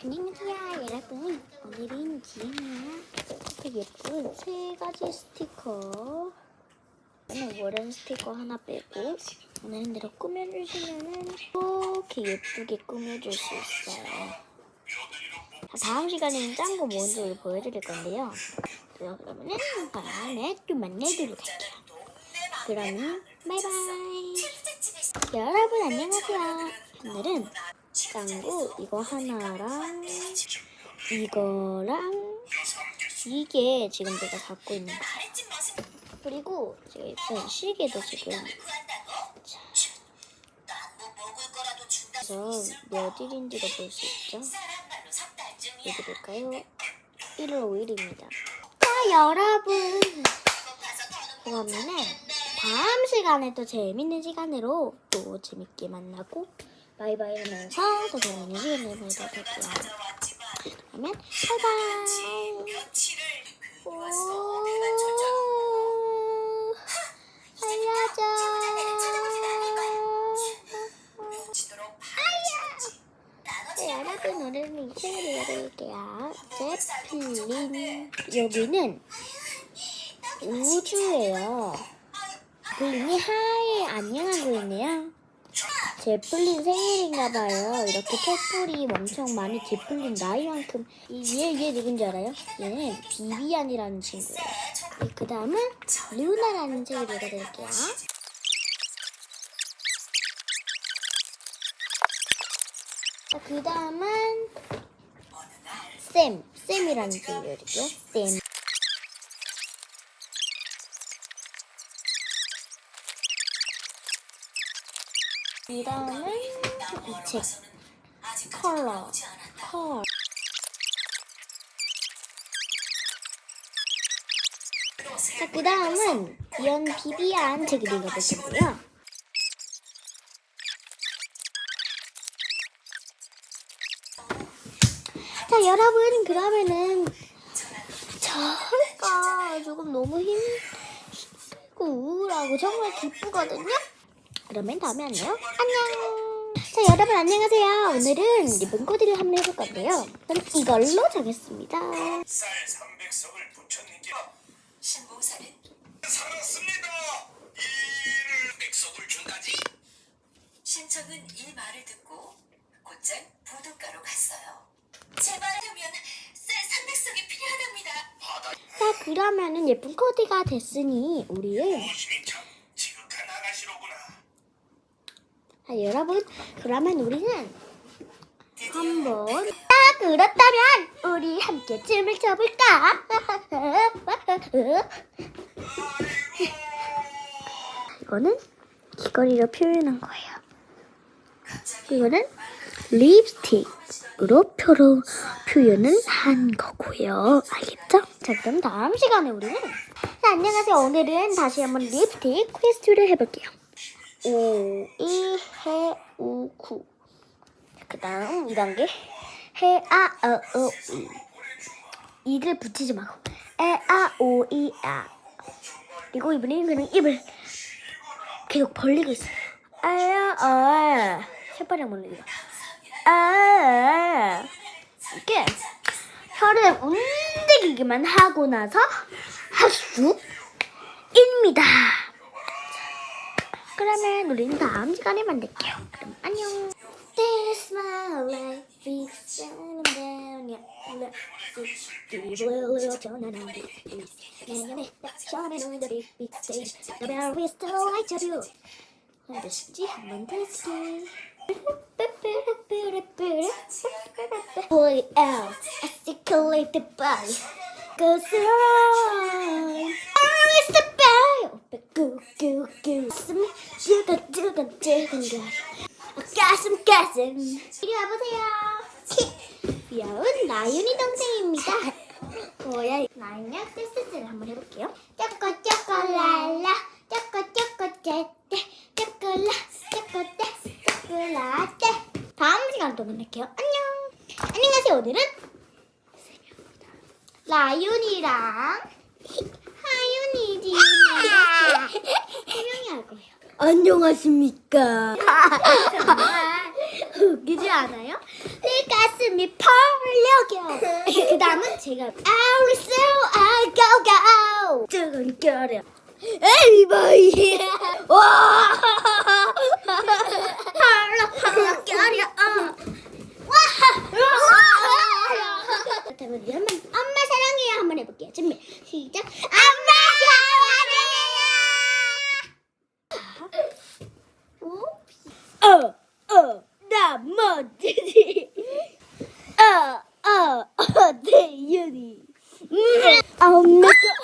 안녕하세요 여러분. 오늘은 지은이랑 되게 예쁜 세 가지 스티커 오늘 월은 스티커 하나 빼고 오늘은 대로 꾸며주시면은 이렇게 예쁘게 꾸며줄 수 있어요. 다음 시간에는 짠거 먼저 보여드릴 건데요. 그러면은 다음에 또 만나도록 할게요. 그러면 바이바이. 여러분 안녕하세요. 오늘은 짱구 이거 하나랑 이거랑 이게 지금 제가 갖고 있는 거. 그리고 제가 입은 시계도 지금 자, 그래서 몇 일인지가 볼 수 있죠? 여기 볼까요? 1월 5일입니다. 자 여러분. 그러면은 다음 시간에 또 재밌는 시간으로 또 재밌게 만나고 바이바이 하면서 더 재밌는 시간을 보내도록 할게요. 그러면 바이바이. 여러분 오늘은 이. 제플린 여기는 우주예요. 제플린이 하이 안녕하고 있네요. 제플린 생일인가봐요. 이렇게 촛불이 엄청 많이 제플린 나이만큼 얘, 얘 누군지 알아요? 얘는 비비안이라는 친구예요. 그 다음은 루나라는 책을 읽어드릴게요. 그 다음은 쌤, 쌤이라는 책을 읽을게요. 쌤. 이 다음은 이 책. 컬러. 컬. 자, 그 다음은 이런 비비안 책을 읽어볼 텐데요. 자, 여러분, 그러면은 저희가 조금 너무 힘, 힘들고 우울하고 정말 기쁘거든요? 그러면 다음에 안녕. 안녕. 자, 여러분 안녕하세요. 오늘은 리본 코디를 한번 해볼 건데요. 저는 이걸로 정했습니다. 쌀 300석을 부처님께 신봉사는 살았습니다. 이를 백석을 준다지. 신청은 이 말을 듣고 곧장 부둣가로 갔어요. 제발 하면 쌀 300석이 필요하답니다. 자, 그러면은 예쁜 코디가 됐으니 우리는 무심히 참 지극한 아가씨로구나. 자, 여러분 그러면 우리는 한번 자, 그렇다면 우리 함께 춤을 춰볼까? 이거는 귀걸이로 표현한 거예요. 이거는 립스틱으로 표로, 표현을 한 거고요. 알겠죠? 자, 그럼 다음 시간에 우리는 자, 안녕하세요. 오늘은 다시 한번 립스틱 퀘스트를 해볼게요. 오, 이, 해, 우, 구. 그 다음 2단계 해, 아, 어, 어, 이. 이를 붙이지 말고 에, 아, 오, 이, 아. 그리고 이번에는 그냥 입을 계속 벌리고 있어요. 아야, 아. 햇발이 한번 이거. 아. 이렇게 혀를 움직이기만 하고 나서 합수입니다. 그러면 우리는 다음 시간에 만날게요. 그럼 안녕. This my life is down down yeah. 이불로 전화는 내년에 the big big stage The is still I tell you 언제든지 한번 다시 Boy out articulate the body Goes on It's the bell 구구구 가슴 두근 두근 두근거려 가슴 가슴. 이리 와보세요. 귀여운 나윤이 동생입니다. 뭐야 나윤이 댄스를 한번 해볼게요. 쪼꼬 쪼꼬 랄라. 쪼꼬 쪼꼬 떼떼 쪼꼬라. 쪼꼬 떼. 쪼꼬라떼. 다음 시간에 또 만날게요. 안녕. 안녕하세요. 오늘은? 라윤이랑 하윤이지 해명이 할 거예요. 안녕하십니까. 정말 웃기지 않아요? 내 가슴이 펑그 다음은 제가 알았어 아 고고 뜨거운 겨울에. 에이바이. 와. 할라 할라 겨울이야. 어. 와. 그렇다면 우리 한번 엄마 사랑해요. 한번 해볼게요. 준비 시작 엄마 사랑해요 어어나 멋지지 어어